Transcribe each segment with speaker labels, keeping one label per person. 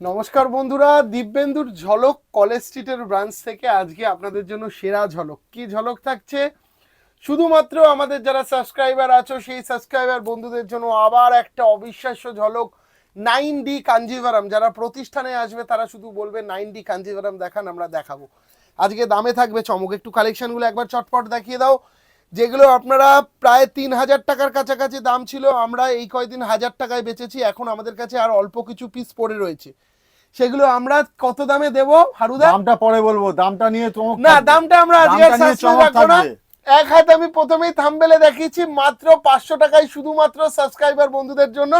Speaker 1: নমস্কার বন্ধুরা, দিব্যেন্দুর ঝলক কলেজ স্ট্রিটের ব্রাঞ্চ থেকে আজকে আপনাদের জন্য সেরা ঝলক। কি ঝলক থাকছে? শুধুমাত্র আমাদের যারা সাবস্ক্রাইবার আছো, সেই সাবস্ক্রাইবার বন্ধুদের জন্য আবার একটা অবিশ্বাস্য ঝলক নাইন ডি কাঞ্জিভারাম। যারা প্রতিষ্ঠানে আসবে, তারা শুধু বলবে নাইন ডি কাঞ্জিভারাম দেখান, আমরা দেখাবো। আজকে দামে থাকবে চমক। একটু কালেকশনগুলো একবার চটপট দেখিয়ে দাও। যেগুলো আপনারা প্রায় তিন হাজার টাকার কাছাকাছি দাম ছিল আমরা এই কয়দিন হাজার টাকায় বেচেছি এখন আমাদের কাছে আর অল্প কিছু পিস পড়ে রয়েছে। সেগুলো আমরা কত দামে দেব হারুদা?
Speaker 2: দামটা পরে বলব দামটা নিয়ে চমক
Speaker 1: না দামটা আমরা আজকে রাখব না। এক হাত আমি প্রথমেই থাম্বেলে দেখিয়েছি মাত্র পাঁচশো টাকায় শুধুমাত্র সাবস্ক্রাইবার বন্ধুদের জন্য।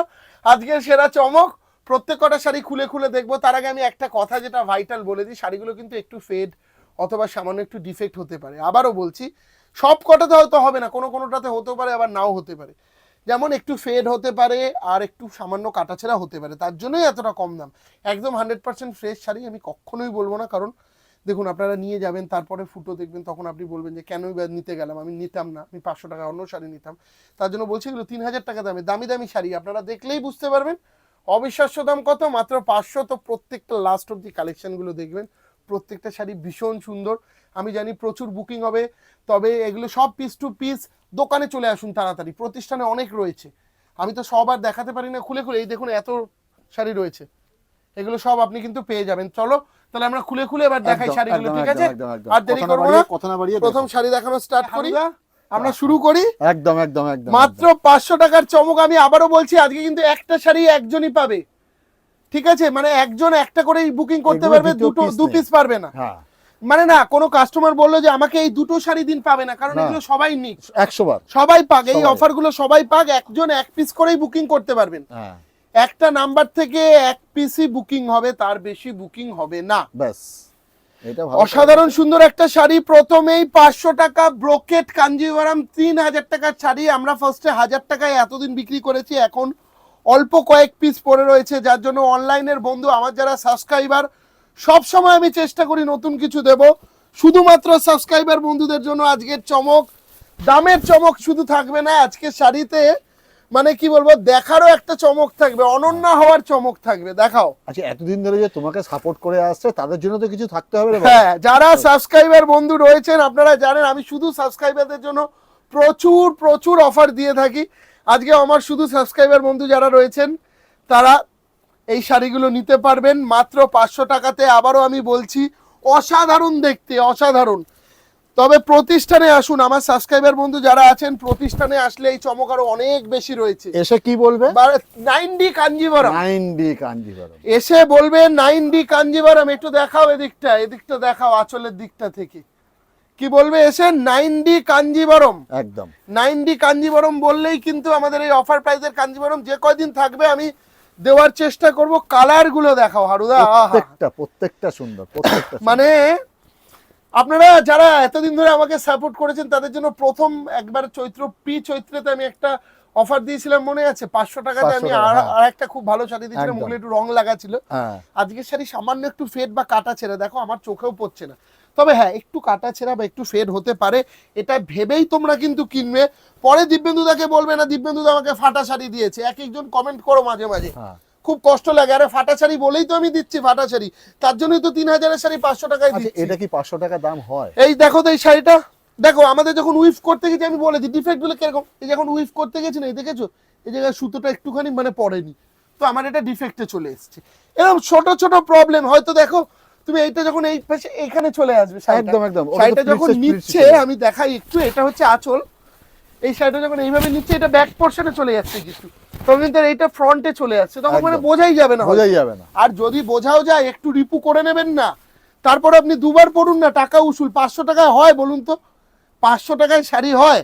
Speaker 1: আজকের সেরা চমক প্রত্যেক কটা শাড়ি খুলে খুলে দেখব। তার আগে আমি একটা কথা যেটা ভাইটাল বলে দিই শাড়িগুলো কিন্তু একটু ফেড অথবা সামান্য একটু ডিফেক্ট হতে পারে। আবারও বলছি সব কটাতে হয়তো হবে না, কোনো কোনোটাতে হতেও পারে, আবার নাও হতে পারে। যেমন একটু ফেড হতে পারে আর একটু সামান্য কাটাছেড়া হতে পারে, তার জন্যই এতটা কম দাম। একদম হান্ড্রেড পার্সেন্ট ফ্রেশ শাড়ি আমি কখনোই বলব না, কারণ দেখুন, আপনারা নিয়ে যাবেন, তারপরে ফুটো দেখবেন, তখন আপনি বলবেন যে, কেনই বা নিতে গেলাম? আমি নিতাম না, আমি পাঁচশো টাকা অন্য শাড়ি নিতাম। তার জন্য বলছি এগুলো তিন হাজার টাকা দামে, দামি দামি শাড়ি, আপনারা দেখলেই বুঝতে পারবেন। অবিশ্বাস্য দাম কত? মাত্র পাঁচশো, তো প্রত্যেকটা লাস্ট অব্দি কালেকশনগুলো দেখবেন। প্রত্যেকটা শাড়ি ভীষণ সুন্দর। আমি জানি প্রচুর বুকিং হবে তবে এগুলো সব পিস টু পিস দোকানে চলে আসুন তাড়াতাড়ি। প্রতিষ্ঠানে অনেক রয়েছে। আমি তো সব আর দেখাতে পারি না খুলে খুলে। এই দেখুন এত শাড়ি রয়েছে। এগুলো সব আপনি কিন্তু পেয়ে যাবেন। চলো তাহলে আমরা খুলে খুলে এবার দেখাই শাড়িগুলো ঠিক আছে। আর দেরি করব না।
Speaker 2: কথা না বাড়িয়ে
Speaker 1: প্রথম শাড়ি দেখানো স্টার্ট করি। আমরা শুরু করি।
Speaker 2: একদম একদম একদম।
Speaker 1: মাত্র পাঁচশো টাকার চমক আমি আবারও বলছি আজকে কিন্তু একটা শাড়ি একজনই পাবে। ঠিক আছে? মানে একজন একটা করেই বুকিং করতে পারবে দুটো দু পিস পারবে না।
Speaker 2: হ্যাঁ।
Speaker 1: মানে না কোনো কাস্টমার বলল যে আমাকে এই দুটো শাড়ি দিন পাবে না কারণ এগুলো সবাই নিক।
Speaker 2: একশো বার।
Speaker 1: সবাই পাক এই
Speaker 2: সবাই।
Speaker 1: অফারগুলো সবাই পাক একজন এক পিস করেই বুকিং করতে পারবেন।
Speaker 2: হ্যাঁ।
Speaker 1: একটা নাম্বার থেকে এক পিসই বুকিং হবে তার বেশি বুকিং হবে না।
Speaker 2: ব্যাস।
Speaker 1: অসাধারণ সুন্দর একটা শাড়ি প্রথমেই পাঁচশো টাকা ব্রোকেট কাঞ্জিভারাম তিন হাজার টাকার শাড়ি। আমরা ফার্স্টে হাজার টাকায় এতদিন বিক্রি করেছি এখন অল্প কয়েক পিস পড়ে রয়েছে যার জন্য অনলাইনের বন্ধু আমার যারা সাবস্ক্রাইবার সব সময় আমি চেষ্টা করি নতুন কিছু দেব। শুধুমাত্র সাবস্ক্রাইবার বন্ধুদের জন্য আজকের চমক। দামের চমক শুধু থাকবে না আজকের শাড়িতে মানে কি বলব দেখারও একটা চমক থাকবে অনন্য হওয়ার চমক থাকবে দেখাও।
Speaker 2: আচ্ছা এতদিন ধরে যে তোমাকে সাপোর্ট করে আসছে তাদের জন্য তো কিছু থাকতে হবে
Speaker 1: হ্যাঁ যারা সাবস্ক্রাইবার বন্ধু রয়েছেন আপনারা জানেন আমি শুধু সাবস্ক্রাইবারদের জন্য প্রচুর প্রচুর অফার দিয়ে থাকি। আজকে আমার শুধু সাবস্ক্রাইবার বন্ধু যারা রয়েছেন তারা এই শাড়িগুলো নিতে পারবেন। মাত্র পাঁচশো টাকাতে আবারও আমি বলছি অসাধারণ দেখতে অসাধারণ। তবে প্রতিষ্ঠানে আসুন আমার সাবস্ক্রাইবার বন্ধু যারা আছেন প্রতিষ্ঠানে আসলে এই চমক আরও অনেক বেশি রয়েছে।
Speaker 2: এসে কি বলবে?
Speaker 1: Nine D Kanjivaram.
Speaker 2: Nine D Kanjivaram
Speaker 1: এসে বলবে নাইন ডি কাঞ্জিভারাম একটু দেখাও এদিকটা এদিকটা দেখাও আঁচলের দিকটা থেকে। কি বলবে? এসে নাইন ডি কাঞ্জিভারম
Speaker 2: একদম।
Speaker 1: নাইন ডি কাঞ্জিভারম বললেই কিন্তু আমাদের এই অফার প্রাইসের কাঞ্জিভারম যে কয়দিন থাকবে আমি দেওয়ার চেষ্টা করব কালারগুলো দেখাও হারুদা।
Speaker 2: প্রত্যেকটা প্রত্যেকটা সুন্দর প্রত্যেকটা
Speaker 1: মানে আপনারা যারা এতদিন ধরে আমাকে সাপোর্ট করেছেন তাদের জন্য প্রথম একবার চৈত্র প্রি চৈত্রেতে আমি একটা অফার দিয়েছিলাম মনে আছে? পাঁচশো টাকাতে আমি আর
Speaker 2: হ্যাঁ।
Speaker 1: একটা খুব ভালো শাড়ি দিয়েছিলাম। ওগুলো একটু রং লাগা ছিল।
Speaker 2: হ্যাঁ।
Speaker 1: আজকের শাড়ি সামান্য একটু ফেড বা কাটা ছেড়ে দেখো আমার চোখেও পড়ছে না। তবে হ্যাঁ একটু কাটা ছেঁড়া বা একটু ফেড হতে পারে এটা ভেবেই তোমরা কিন্তু কিনবে। পরে দিব্যেন্দুদাকে বলবে না দিব্যেন্দুদা আমাকে ফাটা শাড়ি দিয়েছে। এক একজন কমেন্ট করো মাঝে মাঝে।
Speaker 2: হ্যাঁ।
Speaker 1: খুব কষ্ট লাগে। আরে ফাটা শাড়ি বলেই তো আমি দিচ্ছি ফাটা শাড়ি। তার জন্যই তো তিন হাজারের শাড়ি পাঁচশো টাকায়
Speaker 2: আচ্ছা
Speaker 1: দিচ্ছি।
Speaker 2: এটা কি পাঁচশো টাকা দাম হয়?
Speaker 1: এই দেখো তো এই শাড়িটা। দেখো আমাদের যখন উইফ করতে গেছি আমি বলেছি ডিফেক্টগুলো কীরকম? এই যখন উইফ করতে গেছি না এই দেখেছ? এই জায়গায় সুতোটা একটুখানি মানে পড়েনি। তো আমার এটা ডিফেক্টে চলে এসেছে। এরকম ছোট ছোট প্রবলেম হয়তো দেখো তুমি এইটা যখন এই পাশে এখানে চলে আসবে
Speaker 2: একদম, একদম।
Speaker 1: শাড়িটা যখন নিচ্ছে আমি দেখাই একটু এটা হচ্ছে আঁচল। এই শাড়িটা যখন এইভাবে নিচ্ছে এটা ব্যাক পোর্শনে চলে যাচ্ছে কিছু। তখন কিন্তু এইটা ফ্রন্টে চলে যাচ্ছে তখন মানে বোঝাই যাবে না
Speaker 2: বোঝাই যাবে না।
Speaker 1: আর যদি বোঝাও যায় একটু রিপু করে নেবেন না। তারপর আপনি দুবার পড়ুন না টাকা উসুল। পাঁচশো টাকায় হয় বলুন তো? পাঁচশো টাকায় শাড়ি হয়?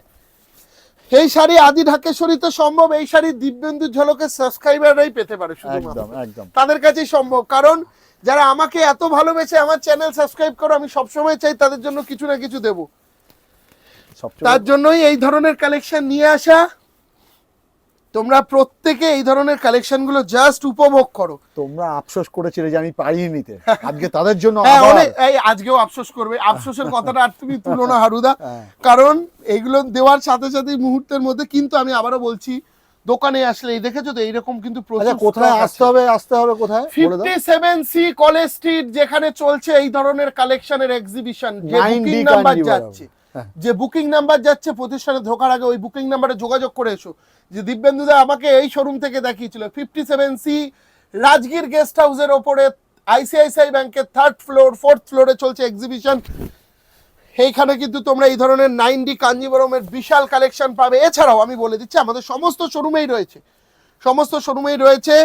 Speaker 1: এই শাড়ি আদি ঢাকেশ্বরীতে সম্ভব এই শাড়ি দিব্যেন্দু ঝলকের সাবস্ক্রাইবাররাই পেতে পারে
Speaker 2: একদম
Speaker 1: তাদের কাছেই সম্ভব কারণ যারা আমাকে এত ভালোবেসে আমার চ্যানেল সাবস্ক্রাইব করো আমি সবসময় চাই তাদের জন্য কিছু না কিছু দেব। তার জন্যই এই ধরনের কালেকশন নিয়ে আসা। তোমরা প্রত্যেকে এই ধরনের কালেকশনগুলো জাস্ট উপভোগ করো।
Speaker 2: তোমরা আফসোস করেছিলে যে আমি পারিনি নিতে। আজকে তাদের জন্য
Speaker 1: হ্যাঁ এই আজকেও আফসোস করবে। আফসোসের কথাটা আর তুমি তুলো না হারুদা।
Speaker 2: হ্যাঁ।
Speaker 1: কারণ এইগুলো দেওয়ার সাথে সাথে মুহূর্তের মধ্যে কিন্তু আমি আবারও বলছি দোকানে আসলে এই দেখেছ তো এইরকম কিন্তু
Speaker 2: আচ্ছা কোথায় আসতে হবে আসতে হবে কোথায়?
Speaker 1: Fifty seven C college street যেখানে চলছে এই ধরনের কালেকশনের এক্সিবিশন যে বুকিং নাম্বার যাচ্ছে।
Speaker 2: হ্যাঁ।
Speaker 1: যে বুকিং নাম্বার যাচ্ছে প্রতিষ্ঠানে ঢোকার আগে ওই বুকিং নাম্বারে যোগাযোগ করে এসো। যে দিব্যেন্দুদা আমাকে এই শোরুম থেকে দেখিয়েছিল fifty seven C Rajgir guest হাউসের ওপরে আইসিআইসিআই ব্যাংকের থার্ড ফ্লোর ফোর্থ ফ্লোরে চলছে এক্সিবিশন এইখানে কিন্তু তোমরা এই ধরনের নাইন ডি কাঞ্জিবরমের বিশাল কালেকশন পাবে। এছাড়াও আমি বলে দিচ্ছি, আমাদের সমস্ত শোরুমেই রয়েছে। সমস্ত শোরুমেই রয়েছে।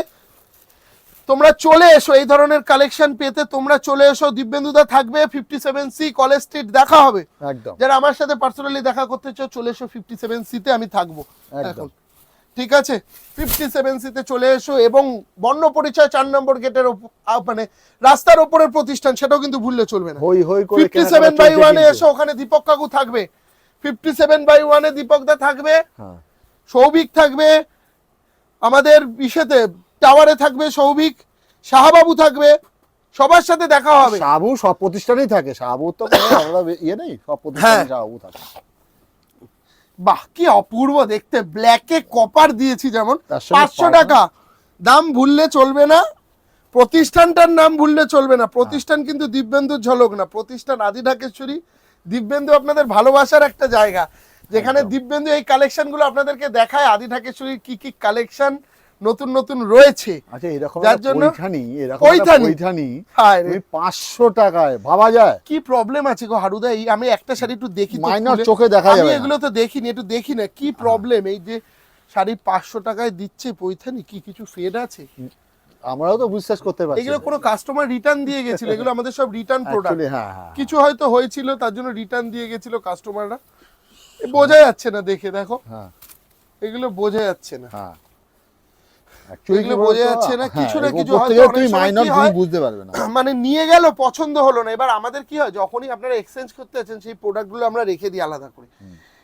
Speaker 1: তোমরা চলে এসো এই ধরনের কালেকশন পেতে তোমরা চলে এসো। দিব্যেন্দুদা থাকবে fifty seven C college street দেখা হবে।
Speaker 2: একদম।
Speaker 1: যারা আমার সাথে পার্সোনালি দেখা করতে চাও চলে এসো ফিফটি সেভেন সিতে আমি থাকব। এখন। ঠিক আছে? ফিফটি সেভেন সিতে চলে এসো এবং বর্ণ পরিচয় চার নম্বর গেটের মানে রাস্তার ওপরের প্রতিষ্ঠান সেটাও কিন্তু ভুললে চলবে না। ফিফটি সেভেন বাই ওয়ানে এসো ওখানে দীপক কাকু থাকবে। ফিফটি সেভেন বাই ওয়ানে দীপক দা থাকবে।
Speaker 2: হ্যাঁ।
Speaker 1: সৌভিক থাকবে। আমাদের ইসেতে টাওয়ারে থাকবে সৌভিক শাহবাবু থাকবে সবার সাথে দেখা হবে।
Speaker 2: সাবু সব প্রতিষ্ঠানেই থাকে সাবু তো কোনো আলাদা ইয়ে নেই সব প্রতিষ্ঠানে
Speaker 1: হ্যাঁ।
Speaker 2: সাবু থাকে।
Speaker 1: বাহ কি অপূর্ব দেখতে ব্ল্যাকে কপার দিয়েছি যেমন পাঁচশো টাকা। দাম ভুললে চলবে না প্রতিষ্ঠানটার নাম ভুললে চলবে না। প্রতিষ্ঠান কিন্তু দিব্যেন্দুর ঝলক না। প্রতিষ্ঠান আদি ঢাকেশ্বরী দিব্যেন্দু আপনাদের ভালোবাসার একটা জায়গা। যেখানে দিব্যেন্দু এই কালেকশনগুলো আপনাদেরকে দেখায় আদি ঢাকেশ্বরীর কি কি কালেকশন নতুন নতুন রয়েছে।
Speaker 2: আচ্ছা এরকম
Speaker 1: যার জন্য-
Speaker 2: এরকম
Speaker 1: পৈঠানি।
Speaker 2: একটা পৈঠানি।
Speaker 1: হায় রে,
Speaker 2: তুমি পাঁচশো টাকায় ভাবা যায়?
Speaker 1: কি প্রবলেম আছে গো হারুদা? এই আমি একটা শাড়ি একটু দেখি
Speaker 2: মাইনর চোখে দেখা যাবে।
Speaker 1: এগুলো তো দেখিনি একটু দেখি না। কি প্রবলেম এই যে শাড়ি পাঁচশো টাকায় দিচ্ছে পৈথানি কি কিছু ফেড আছে?
Speaker 2: আমরাও তো বিশ্বাস করতে পারছি
Speaker 1: এগুলো কোনো কাস্টমার রিটার্ন দিয়ে গেছিল এগুলো আমাদের সব রিটার্ন প্রোডাক্ট
Speaker 2: হ্যাঁ হ্যাঁ
Speaker 1: কিছু হয়তো হয়েছিল তার জন্য রিটার্ন দিয়ে গেছিল কাস্টমাররা বোঝা যাচ্ছে না দেখে দেখো।
Speaker 2: হ্যাঁ।
Speaker 1: এগুলো বোঝা যাচ্ছে না।
Speaker 2: হ্যাঁ।
Speaker 1: এগুলো বোঝা যাচ্ছে না,
Speaker 2: হ্যাঁ,
Speaker 1: কিছু না কিছু হয়তো
Speaker 2: তুমি মাইনর তুমি বুঝতে পারবে না।
Speaker 1: মানে নিয়ে গেল পছন্দ হলো না। এবার আমাদের কি হয়? যখনই আপনারা এক্সচেঞ্জ করতে আছেন সেই প্রোডাক্টগুলো আমরা রেখে দিই আলাদা করে।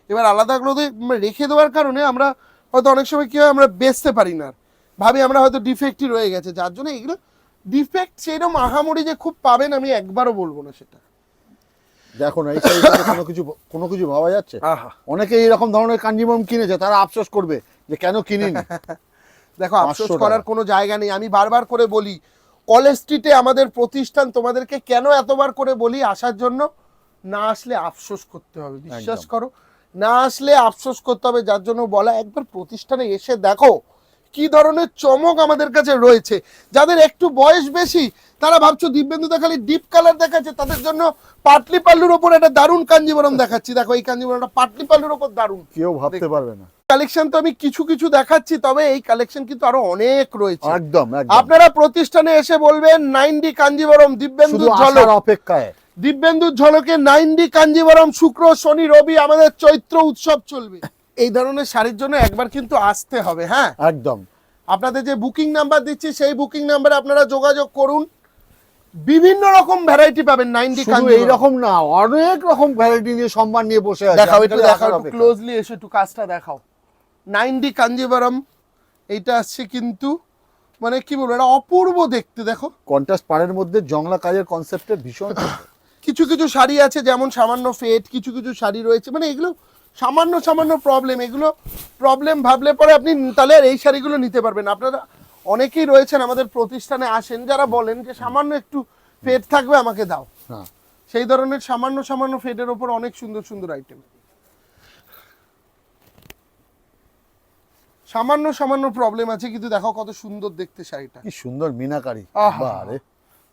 Speaker 1: এবার আলাদা করে রেখে দেওয়ার কারণে আমরা হয়তো অনেক সময় কি হয় আমরা বেচতে পারি না। ভাবি আমরা হয়তো ডিফেক্টই রয়ে গেছে। যার জন্য এগুলো ডিফেক্ট সেরকম আহামরি যে খুব পাবেন আমি একবারও বলব না সেটা।
Speaker 2: দেখো না এই কোনো কিছু কোনো কিছু ভাবা যাচ্ছে। অনেকে এরকম ধরনের কাঞ্জিবরম কিনেছে তারা আফসোস করবে যে কেন কিনিনি?
Speaker 1: দেখো আফসোস করার কোনো জায়গা নেই। আমি বারবার করে বলি কলেজ স্ট্রিটে আমাদের প্রতিষ্ঠান তোমাদেরকে কেন এতবার করে বলি আসার জন্য? না আসলে আফসোস করতে হবে বিশ্বাস করো। না আসলে আফসোস করতে হবে যার জন্য বলা একবার প্রতিষ্ঠানে এসে দেখো কি ধরনের চমক আমাদের কাছে রয়েছে। যাদের একটু বয়স বেশি তারা ভাবছ দিব্যেন্দুদা খালি ডিপ কালার দেখাচ্ছে তাদের জন্য পাটলি পাল্লুর ওপর একটা দারুণ কাঞ্জিবরম দেখাচ্ছি। দেখো এই কাঞ্জিবরমটা পাটলি পাল্লুর ওপর দারুণ।
Speaker 2: কেউ ভাবতে পারবে না।
Speaker 1: কালেকশন তো আমি কিছু কিছু দেখাচ্ছি তবে এই কালেকশন কিন্তু আরও অনেক রয়েছে।
Speaker 2: একদম
Speaker 1: আপনারা প্রতিষ্ঠানে এসে বলবেন নাইন ডি কাঞ্জিবরম দিব্যেন্দু ঝলক।
Speaker 2: অপেক্ষায়।
Speaker 1: দিব্যেন্দুর ঝলকে নাইন ডি কাঞ্জিবরম শুক্র শনি রবি আমাদের চৈত্র উৎসব চলবে। এই ধরনের শাড়ির জন্য একবার কিন্তু আসতে হবে হ্যাঁ?
Speaker 2: একদম।
Speaker 1: আপনাদের যে বুকিং নাম্বার দিচ্ছি সেই বুকিং নাম্বারে আপনারা যোগাযোগ করুন। বিভিন্ন রকম ভ্যারাইটি পাবেন নাইন ডি
Speaker 2: শুধু এইরকম না অনেক রকম ভ্যারাইটি নিয়ে সম্মান নিয়ে বসে আছে।
Speaker 1: দেখাও একটু দেখাও। ক্লোজলি এসে একটু কাজটা দেখাও। নাইন ডি কাঞ্জিবরম এইটা আসছে কিন্তু মানে কি বলব এটা অপূর্ব দেখতে দেখো।
Speaker 2: কন্ট্রাস্ট পাড়ের মধ্যে জংলা কাজের কনসেপ্টের ভীষণ
Speaker 1: কিছু কিছু শাড়ি আছে যেমন সামান্য ফেট কিছু কিছু শাড়ি রয়েছে মানে এগুলো সামান্য সামান্য প্রবলেম এগুলো প্রবলেম ভাবলে পরে আপনি তাহলে আর এই শাড়িগুলো নিতে পারবেন। আপনারা অনেকেই রয়েছেন আমাদের প্রতিষ্ঠানে আসেন যারা বলেন যে সামান্য একটু ফেট থাকবে আমাকে দাও।
Speaker 2: হ্যাঁ।
Speaker 1: সেই ধরনের সামান্য সামান্য ফেটের ওপর অনেক সুন্দর সুন্দর আইটেম সামান্য সামান্য প্রবলেম আছে কিন্তু দেখো কত সুন্দর দেখতে শাড়িটা।
Speaker 2: কি সুন্দর মিনাকারি।
Speaker 1: আহা।
Speaker 2: বারে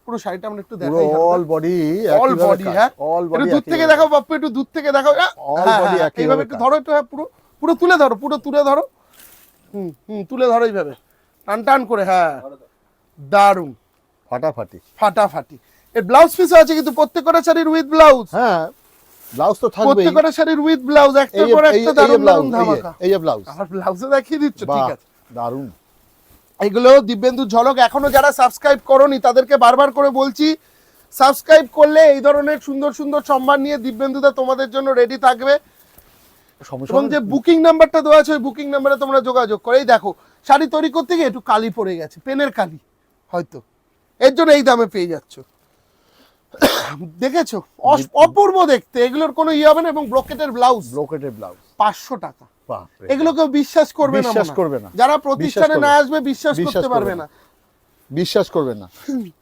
Speaker 1: পুরো শাড়িটা আমরা একটু
Speaker 2: পুরো
Speaker 1: দেখাই
Speaker 2: অল বডি
Speaker 1: অল বডি হ্যাঁ।
Speaker 2: অল
Speaker 1: একটু
Speaker 2: বডি
Speaker 1: দূর থেকে দেখো বাপ্পু একটু দূর থেকে দেখো
Speaker 2: অল
Speaker 1: হ্যাঁ,
Speaker 2: body
Speaker 1: হ্যাঁ,
Speaker 2: একইভাবে
Speaker 1: এইভাবে একটু ধরো একটু হ্যাঁ, পুরো পুরো তুলে ধরো পুরো তুলে ধরো। হুম হুম তুলে ধরো এইভাবে। টান টান করে হ্যাঁ। দারুণ
Speaker 2: ফাটাফাটি।
Speaker 1: ফাটাফাটি। এর ব্লাউজ পিস আছে কিন্তু প্রত্যেকটা শাড়ির উইথ ব্লাউজ
Speaker 2: হ্যাঁ ব্লাউজ তো থাকবেই।
Speaker 1: প্রত্যেকটা শাড়ির উইথ ব্লাউজ পর একটা
Speaker 2: ব্লাউজ
Speaker 1: দারুণ ধামাকা।
Speaker 2: এই যে ব্লাউজ।
Speaker 1: আমার ব্লাউজে দেখিয়ে দিচ্ছ ঠিক আছে।
Speaker 2: দারুণ
Speaker 1: এগুলো দিব্যেন্দু ঝলক এখনও যারা সাবস্ক্রাইব করনি তাদেরকে বারবার করে বলছি সাবস্ক্রাইব করলে এই ধরনের সুন্দর সুন্দর সম্মান নিয়ে দিব্যেন্দুদা তোমাদের জন্য রেডি থাকবে। এবং যে বুকিং নাম্বারটা দেওয়া আছে ওই বুকিং নাম্বারে তোমরা যোগাযোগ করে। এই দেখো শাড়ি তৈরি করতে গিয়ে একটু কালি পড়ে গেছে পেনের কালি হয়তো। এর জন্য এই দামে পেয়ে যাচ্ছ। দেখেছ? অপূর্ব দেখতে। এগুলোর কোনো ইয়ে হবে না এবং ব্রোকেটের ব্লাউজ
Speaker 2: ব্রোকেটের ব্লাউজ
Speaker 1: পাঁচশো টাকা। এগুলো কেউ বিশ্বাস করবে না
Speaker 2: বিশ্বাস করবে না।
Speaker 1: যারা প্রতিষ্ঠানে না। আসবে বিশ্বাস করতে পারবে
Speaker 2: না। বিশ্বাস করবেন না।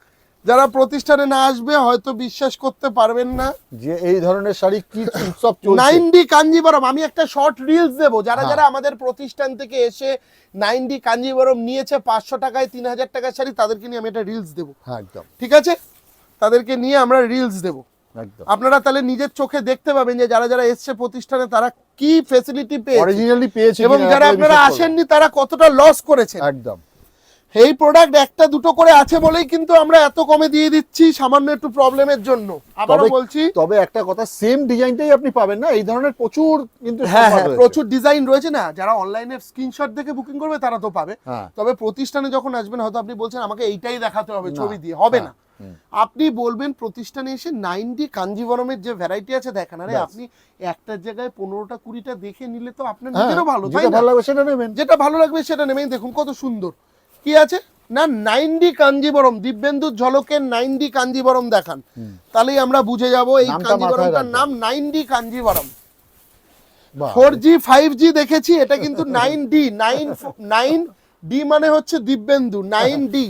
Speaker 1: যারা প্রতিষ্ঠানে না আসবে হয়তো বিশ্বাস করতে পারবেন না।
Speaker 2: যে এই ধরনের শাড়ি কি উৎসব চলছে?
Speaker 1: নাইন ডি কাঞ্জিবরম আমি একটা শর্ট রিলস দেবো। যারা
Speaker 2: হ্যাঁ।
Speaker 1: যারা আমাদের প্রতিষ্ঠান থেকে এসে নাইন ডি কাঞ্জিবরম নিয়েছে পাঁচশো টাকায় তিন হাজার টাকার শাড়ি তাদেরকে নিয়ে আমি একটা রিলস দেবো।
Speaker 2: হ্যাঁ একদম।
Speaker 1: ঠিক আছে? তাদেরকে নিয়ে আমরা রিলস দেবো। আপনারা তাহলে নিজের চোখে দেখতে পাবেন যে যারা যারা এসছে প্রতিষ্ঠানে তারা কি ফেসিলিটি পেয়েছে।
Speaker 2: অরিজিনালি পেয়েছি
Speaker 1: এবং যারা
Speaker 2: আপনারা।
Speaker 1: আসেননি তারা কতটা লস করেছেন।
Speaker 2: একদম।
Speaker 1: এই প্রোডাক্ট একটা দুটো করে আছে বলেই কিন্তু আমরা এত কমে দিয়ে দিচ্ছি সামান্য একটু প্রবলেমের জন্য। আবারও বলছি।
Speaker 2: তবে একটা কথা সেম ডিজাইনটাই আপনি পাবেন না এই ধরনের প্রচুর কিন্তু
Speaker 1: হ্যাঁ হ্যাঁ প্রচুর ডিজাইন রয়েছে না যারা অনলাইনে স্ক্রিনশট দেখে বুকিং করবে তারা তো পাবে।
Speaker 2: হ্যাঁ।
Speaker 1: তবে প্রতিষ্ঠানে যখন আসবেন হয়তো আপনি বলছেন আমাকে এইটাই দেখাতে হবে ছবি দিয়ে। হবে না
Speaker 2: হ্যাঁ, হুম।
Speaker 1: আপনি বলবেন প্রতিষ্ঠানে এসে নাইনটি কাঞ্জিবরমের যে ভ্যারাইটি আছে দেখান আরে আপনি একটার জায়গায় পনেরোটা কুড়িটা দেখে নিলে তো আপনার
Speaker 2: হ্যাঁ,
Speaker 1: নিজেরও ভালো তাই
Speaker 2: যেটা ভালো লাগবে সেটা নেবেন।
Speaker 1: যেটা ভালো লাগবে সেটা নেবেন। দেখুন কত সুন্দর। কি আছে? না নাইনডি কাঞ্জিবরম দিব্যেন্দু ঝলকের নাইনডি কাঞ্জিবরম দেখান। তাহলেই আমরা বুঝে যাব এই কাঞ্জিবরমটার নাম nine D Kanjivaram. Four G five জি দেখেছি এটা কিন্তু nine D nine nine D মানে হচ্ছে Dibyendu nine D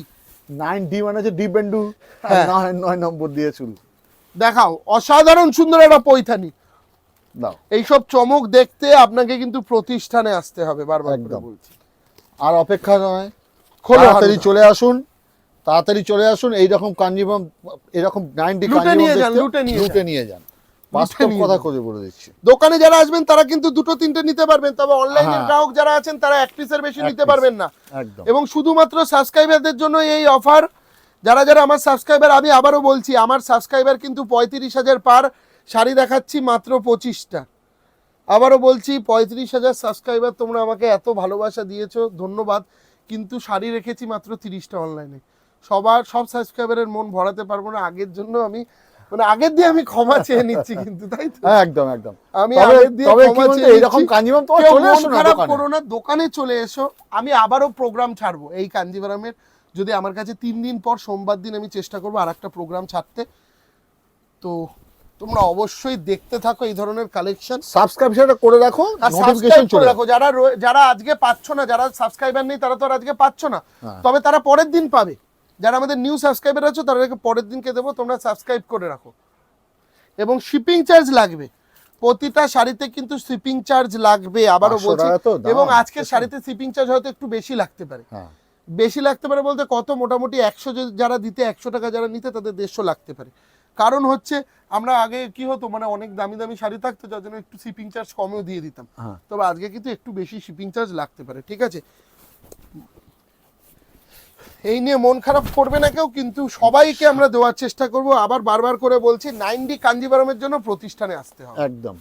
Speaker 2: nine D মানে হচ্ছে ডি বেন্ডু
Speaker 1: হ্যাঁ।
Speaker 2: নয় নম্বর দিয়ে শুরু।
Speaker 1: দেখাও অসাধারণ সুন্দর একটা পৈথানি।
Speaker 2: দাও।
Speaker 1: এইসব চমক দেখতে আপনাকে কিন্তু প্রতিষ্ঠানে আসতে হবে বারবার
Speaker 2: একদম।
Speaker 1: বলছি।
Speaker 2: আর অপেক্ষা নয়
Speaker 1: খোলো
Speaker 2: তাড়াতাড়ি চলে আসুন তাড়াতাড়ি চলে আসুন এইরকম কাঞ্জিবম এরকম নাইনটি
Speaker 1: লুটে নিয়ে যান, লুটে নিয়ে
Speaker 2: যান। বাস্তব
Speaker 1: নিয়ে
Speaker 2: কথা
Speaker 1: যান।
Speaker 2: করে বলে দিচ্ছি
Speaker 1: দোকানে যারা আসবেন তারা কিন্তু দুটো তিনটে নিতে পারবেন তবে অনলাইনের
Speaker 2: হ্যাঁ।
Speaker 1: গ্রাহক যারা আছেন তারা এক পিসের বেশি নিতে পারবেন না। এবং শুধুমাত্র সাবস্ক্রাইবারদের জন্য এই অফার যারা যারা আমার সাবস্ক্রাইবার আমি আবারও বলছি আমার সাবস্ক্রাইবার কিন্তু পঁয়ত্রিশ হাজার পার শাড়ি দেখাচ্ছি মাত্র পঁচিশটা। আবারও বলছি পঁয়ত্রিশ হাজার সাবস্ক্রাইবার তোমরা আমাকে এত ভালোবাসা দিয়েছ ধন্যবাদ। কিন্তু শাড়ি রেখেছি মাত্র তিরিশটা অনলাইনে সবার সব সাবস্ক্রাইবারের মন ভরাতে পারব না। আগের জন্য আমি মানে আগের দিয়ে আমি ক্ষমা চেয়ে নিচ্ছি কিন্তু তাই তো?
Speaker 2: হ্যাঁ একদম একদম।
Speaker 1: আমি আগের দিয়ে ক্ষমা চেয়ে
Speaker 2: এইরকম
Speaker 1: নিচ্ছি।
Speaker 2: কাঞ্জিবম তোমার চলে না
Speaker 1: খারাপ
Speaker 2: দোকানে।
Speaker 1: করো না দোকানে চলে এসো। আমি আবারও প্রোগ্রাম ছাড়বো। এই কাঞ্জিবরমের যদি আমার কাছে তিন দিন পর সোমবার দিন আমি চেষ্টা করব আর একটা প্রোগ্রাম ছাড়তে তো তোমরা অবশ্যই দেখতে থাকো এই ধরনের কালেকশন
Speaker 2: সাবস্ক্রিপশনটা করে রাখো নোটিফিকেশন চলে রাখো।
Speaker 1: যারা যারা আজকে পাচ্ছ না যারা সাবস্ক্রাইবার নেই তারা তো আর আজকে পাচ্ছ না।
Speaker 2: হ্যাঁ।
Speaker 1: তবে তারা পরের দিন পাবে। যারা আমাদের নিউ সাবস্ক্রাইবার আছো তাদেরকে পরের দিনকে দেবো তোমরা সাবস্ক্রাইব করে রাখো। এবং শিপিং চার্জ লাগবে। প্রতিটা শাড়িতে কিন্তু শিপিং চার্জ লাগবে আবারও বলছি। এবং আজকের শাড়িতে শিপিং চার্জ হয়তো একটু বেশি লাগতে পারে।
Speaker 2: হ্যাঁ।
Speaker 1: বেশি লাগতে পারে বলতে কত? মোটামুটি একশো যারা দিতে একশো টাকা যারা নিতে তাদের দেড়শো লাগতে পারে। কারণ হচ্ছে আমরা আগে কি হতো মানে অনেক দামি দামি শাড়ি থাকতো যার জন্য একটু শিপিং চার্জ কমেও দিয়ে দিতাম।
Speaker 2: হ্যাঁ।
Speaker 1: তবে আজকে কিন্তু একটু বেশি শিপিং চার্জ লাগতে পারে ঠিক আছে? এই নিয়ে মন খারাপ করবে না কেউ কিন্তু সবাইকে আমরা দেওয়ার চেষ্টা করব। আবার বারবার করে বলছি নাইন ডি কাঞ্জিবারমের জন্য প্রতিষ্ঠানে আসতে হবে।
Speaker 2: একদম।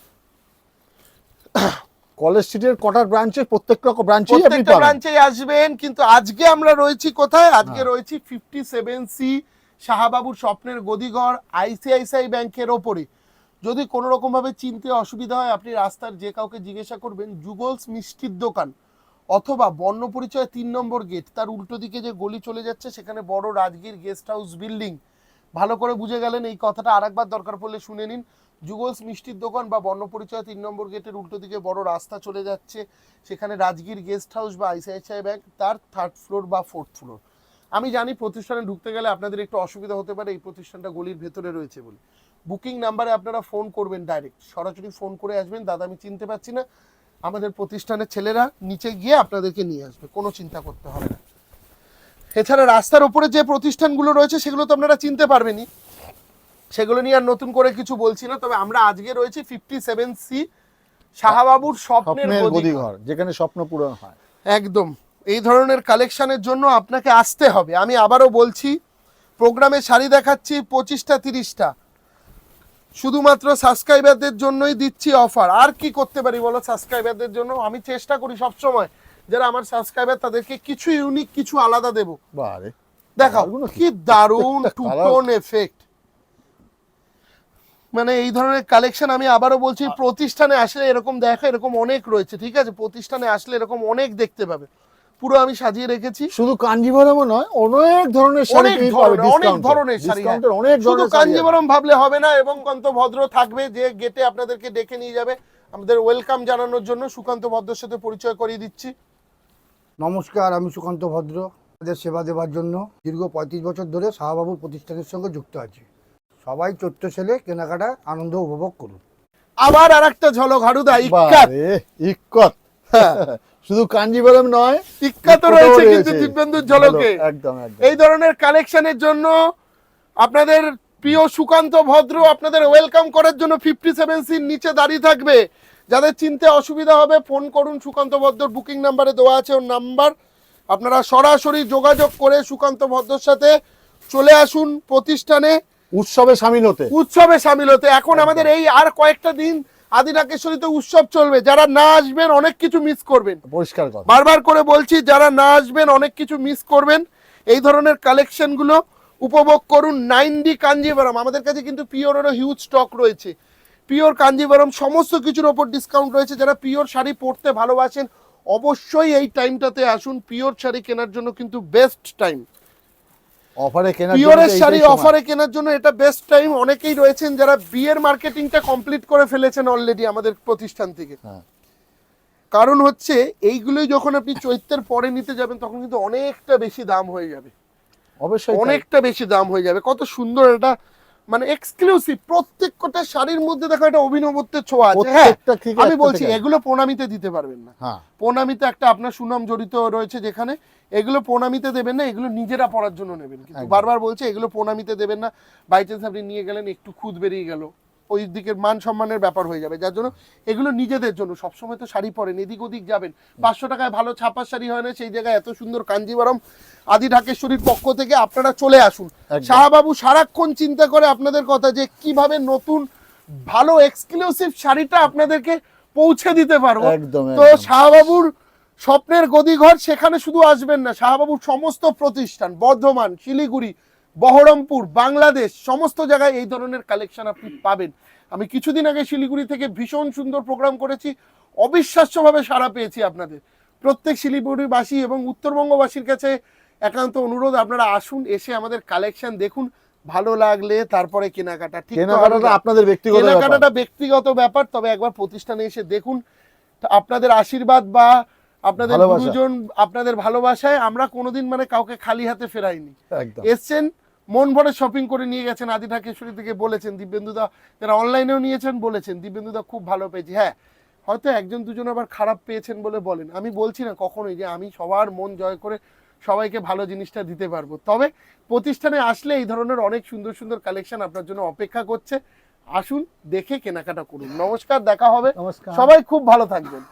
Speaker 2: কলেজ স্ট্রিটের কটার ব্রাঞ্চে প্রত্যেকটা ব্রাঞ্চেই আপনি
Speaker 1: প্রত্যেকটা ব্রাঞ্চে আসবেন কিন্তু আজকে আমরা রয়েছি কোথায়? আজকে রয়েছি ফিফটি সেভেন সি শাহাবাবুর স্বপ্নের গদিঘর আইসিআইসিআই ব্যাংকের ওপরে। যদি কোনো রকম ভাবে চিনতে অসুবিধা হয় আপনি রাস্তার যে কাউকে জিজ্ঞাসা করবেন যুগলস মিষ্টির দোকান। অথবা বর্ণ পরিচয় তিন নম্বর গেট তার উল্টো দিকে যে গলি চলে যাচ্ছে, সেখানে বড় রাজগীর গেস্ট হাউস বিল্ডিং ভালো করে বুঝে গেলেন, এই কথাটা আরেকবার দরকার পড়লে শুনে নিন। যুগলস মিষ্টির দোকান বা বর্ণ পরিচয় তিন নম্বর গেটের উল্টো দিকে বড় রাস্তা চলে যাচ্ছে, সেখানে রাজগীর গেস্ট হাউস বা আইসিআইসিআই ব্যাংক তার থার্ড ফ্লোর বা ফোর্থ ফ্লোর আমি জানি প্রতিষ্ঠানে ঢুকতে গেলে আপনাদের একটু অসুবিধা হতে পারে, এই প্রতিষ্ঠানটা গলির ভেতরে রয়েছে বলে। বুকিং নাম্বারে আপনারা ফোন করবেন ডাইরেক্ট সরাসরি ফোন করে আসবেন, দাদা আমি চিনতে পারছি না। আমাদের প্রতিষ্ঠানের ছেলেরা নিচে গিয়ে আপনাদেরকে নিয়ে আসবে কোনো চিন্তা করতে হবে না। এছাড়া রাস্তার উপরে যে প্রতিষ্ঠানগুলো রয়েছে সেগুলো তো আপনারা চিনতে পারবেনই। সেগুলো নিয়ে আর নতুন করে কিছু বলছি না তবে আমরা আজকে রয়েছি ফিফটি সেভেন সি শাহাবাবুর স্বপ্নের। গদিঘর
Speaker 2: যেখানে স্বপ্ন পূরণ হয়।
Speaker 1: একদম। এই ধরনের কালেকশনের জন্য আপনাকে আসতে হবে। আমি আবারও বলছি প্রোগ্রামে শাড়ি দেখাচ্ছি পঁচিশটা তিরিশটা। শুধুমাত্র সাবস্ক্রাইবারদের জন্যই দিচ্ছি অফার আর কি করতে পারি বলো সাবস্ক্রাইবারদের জন্য? আমি চেষ্টা করি সবসময় যারা আমার সাবস্ক্রাইবার তাদেরকে কিছু ইউনিক কিছু আলাদা দেবো।
Speaker 2: বারে।
Speaker 1: দেখাও
Speaker 2: কালারগুলো কি?
Speaker 1: দারুণ টু
Speaker 2: কালার।
Speaker 1: টোন এফেক্ট মানে এই ধরনের কালেকশন আমি আবারও বলছি প্রতিষ্ঠানে আসলে এরকম দেখো এরকম অনেক রয়েছে ঠিক আছে? প্রতিষ্ঠানে আসলে এরকম অনেক দেখতে পাবে। পুরো আমি সাজিয়ে রেখেছি।
Speaker 2: শুধু কাঞ্জিভরমও নয় অনেক ধরনের শাড়ি
Speaker 1: অনেক ধরনের, অনেক ধরনের শাড়ি, হ্যাঁ।
Speaker 2: অনেক
Speaker 1: শুধু
Speaker 2: শাড়ি
Speaker 1: ভাবলে হবে না এবং কন্ত ভদ্র থাকবে যে গেটে আপনাদেরকে ডেকে নিয়ে যাবে। আমাদের ওয়েলকাম জানানোর জন্য সুকান্ত ভদ্রের সাথে পরিচয় করিয়ে দিচ্ছি।
Speaker 3: নমস্কার আমি সুকান্ত ভদ্র। তাদের সেবা দেওয়ার জন্য দীর্ঘ পঁয়ত্রিশ বছর ধরে শাহবাবুর প্রতিষ্ঠানের সঙ্গে যুক্ত আছি। সবাই চৈত্র ছেলে কেনাকাটা আনন্দ উপভোগ করুন।
Speaker 1: আবার আর একটা ঝলক হারুদা ইক্কাত।
Speaker 2: বারে, ইক্কত।
Speaker 1: হ্যাঁ,
Speaker 2: শুধু কাঞ্জিবরম নয়
Speaker 1: ইক্কাতও
Speaker 2: ইক্কতও
Speaker 1: রয়েছে কিন্তু
Speaker 2: রয়েছে।
Speaker 1: দিব্যেন্দুর ঝলকে।
Speaker 2: একদম একদম
Speaker 1: এই ধরনের কালেকশনের জন্য আপনাদের প্রিয় সুকান্ত ভদ্র আপনাদের ওয়েলকাম করার জন্য ফিফটি সেভেন সির নিচে দাঁড়িয়ে থাকবে। যাদের চিনতে অসুবিধা হবে ফোন করুন সুকান্ত ভদ্রর বুকিং নাম্বারে দেওয়া আছে ওর নাম্বার আপনারা সরাসরি যোগাযোগ করে সুকান্ত ভদ্রর সাথে চলে আসুন প্রতিষ্ঠানে।
Speaker 2: উৎসবে সামিল হতে।
Speaker 1: উৎসবে সামিল হতে। এখন আমাদের এই আর কয়েকটা দিন আদি নাকেশ্বরীতে উৎসব চলবে যারা না আসবেন অনেক কিছু মিস করবেন।
Speaker 2: পরিষ্কার
Speaker 1: বারবার করে বলছি যারা না আসবেন অনেক কিছু মিস করবেন। এই ধরনের কালেকশনগুলো উপভোগ করুন নাইন ডি কাঞ্জিভারম আমাদের কাছে কিন্তু পিওরেরও হিউজ স্টক রয়েছে। পিওর কাঞ্জিভারম সমস্ত কিছুর ওপর ডিসকাউন্ট রয়েছে। যারা পিওর শাড়ি পরতে ভালোবাসেন অবশ্যই এই টাইমটাতে আসুন। পিওর শাড়ি কেনার জন্য কিন্তু বেস্ট টাইম
Speaker 2: অফারে কেনার
Speaker 1: পিওরের শাড়ি অফারে কেনার জন্য এটা বেস্ট টাইম অনেকেই রয়েছেন যারা বিয়ের মার্কেটিংটা কমপ্লিট করে ফেলেছেন অলরেডি আমাদের প্রতিষ্ঠান থেকে।
Speaker 2: হ্যাঁ।
Speaker 1: কারণ হচ্ছে এইগুলোই যখন আপনি চৈত্রের পরে নিতে যাবেন তখন কিন্তু অনেকটা বেশি দাম হয়ে যাবে।
Speaker 2: অবশ্যই
Speaker 1: অনেকটা বেশি দাম হয়ে যাবে। কত সুন্দর এটা মানে এক্সক্লুসিভ প্রত্যেকটা শাড়ির মধ্যে দেখো একটা অভিনবত্বের ছোঁয়া আছে। হ্যাঁ আমি বলছি এগুলো প্রণামিতে দিতে পারবেন না।
Speaker 2: হ্যাঁ।
Speaker 1: প্রণামিতে একটা আপনার সুনাম জড়িত রয়েছে যেখানে এগুলো প্রণামিতে দেবেন না এগুলো নিজেরা পড়ার জন্য নেবেন। কিন্তু বারবার বলছে এগুলো প্রণামিতে দেবেন না। বাই চান্স আপনি নিয়ে গেলেন একটু খুদ বেরিয়ে গেল। ওই দিকের মান সম্মানের ব্যাপার হয়ে যাবে। যার জন্য এগুলো নিজেদের জন্য। সবসময় তো শাড়ি পরেন এদিক ওদিক যাবেন। পাঁচশো টাকায় ভালো ছাপার শাড়ি হয় না সেই জায়গায় এত সুন্দর কাঞ্জিবরম আদি ঢাকেশ্বরীর পক্ষ থেকে আপনারা চলে আসুন। শাহবাবু সারাক্ষণ চিন্তা করে আপনাদের কথা যে কীভাবে নতুন ভালো এক্সক্লুসিভ শাড়িটা আপনাদেরকে পৌঁছে দিতে পারব। তো। শাহবাবুর স্বপ্নের গদিঘর সেখানে শুধু আসবেন না শাহবাবুর সমস্ত প্রতিষ্ঠান বর্ধমান শিলিগুড়ি বহরমপুর বাংলাদেশ সমস্ত জায়গায় এই ধরনের কালেকশন আপনি পাবেন। আমি কিছুদিন আগে শিলিগুড়ি থেকে ভীষণ সুন্দর প্রোগ্রাম করেছি অবিশ্বাস্যভাবে সাড়া পেয়েছি আপনাদের। প্রত্যেক শিলিগুড়িবাসী এবং উত্তরবঙ্গবাসীর কাছে একান্ত অনুরোধ আপনারা আসুন এসে আমাদের কালেকশন দেখুন। ভালো লাগলে তারপরে কেনাকাটা। ঠিক
Speaker 2: কেনাকাটাটা আপনাদের? ব্যক্তিগত।
Speaker 1: কেনাকাটাটা ব্যক্তিগত ব্যাপার তবে একবার প্রতিষ্ঠানে এসে দেখুন। আপনাদের আশীর্বাদ বা আপনাদের। গুরুজন আপনাদের ভালোবাসায় আমরা কোনোদিন মানে কাউকে খালি হাতে ফেরাইনি। এসছেন মন ভরে শপিং করে নিয়ে গেছেন আদি ঢাকেশ্বরী থেকে বলেছেন দিব্যেন্দুদা যারা অনলাইনেও নিয়েছেন বলেছেন দিব্যেন্দুদা খুব ভালো পেয়েছি। হ্যাঁ হয়তো একজন দুজন আবার খারাপ পেয়েছেন বলে বলেন। আমি বলছি না কখনোই যে আমি সবার মন জয় করে সবাইকে ভালো জিনিসটা দিতে পারব। তবে প্রতিষ্ঠানে আসলে এই ধরনের অনেক সুন্দর সুন্দর কালেকশন আপনার জন্য অপেক্ষা করছে। আসুন দেখে কেনাকাটা করুন। নমস্কার দেখা হবে। সবাই খুব ভালো থাকবেন।